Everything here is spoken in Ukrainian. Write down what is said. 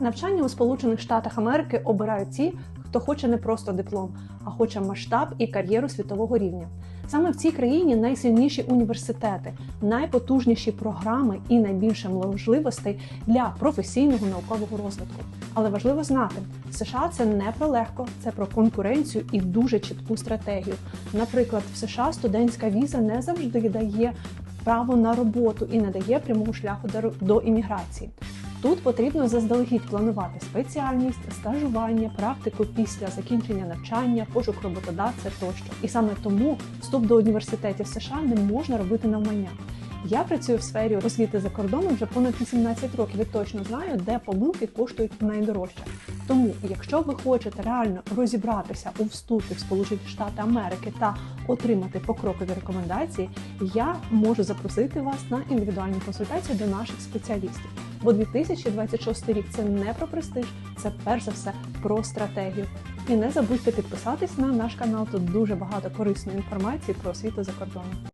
Навчання у Сполучених Штатах Америки обирають ті, хто хоче не просто диплом, а хоче масштаб і кар'єру світового рівня. Саме в цій країні найсильніші університети, найпотужніші програми і найбільше можливостей для професійного наукового розвитку. Але важливо знати, США це не про легко, це про конкуренцію і дуже чітку стратегію. Наприклад, в США студентська віза не завжди дає право на роботу і не дає прямого шляху до- імміграції. Тут потрібно заздалегідь планувати спеціальність, стажування, практику після закінчення навчання, пошук роботодавця тощо. І саме тому вступ до університетів США не можна робити навмання. Я працюю в сфері освіти за кордоном вже понад 18 років і точно знаю, де помилки коштують найдорожче. Тому, якщо ви хочете реально розібратися у вступі в Сполучені Штати Америки та отримати покрокові рекомендації, я можу запросити вас на індивідуальну консультацію до наших спеціалістів. Бо 2026 рік це не про престиж, це перш за все про стратегію. І не забудьте підписатись на наш канал. Тут дуже багато корисної інформації про освіту за кордоном.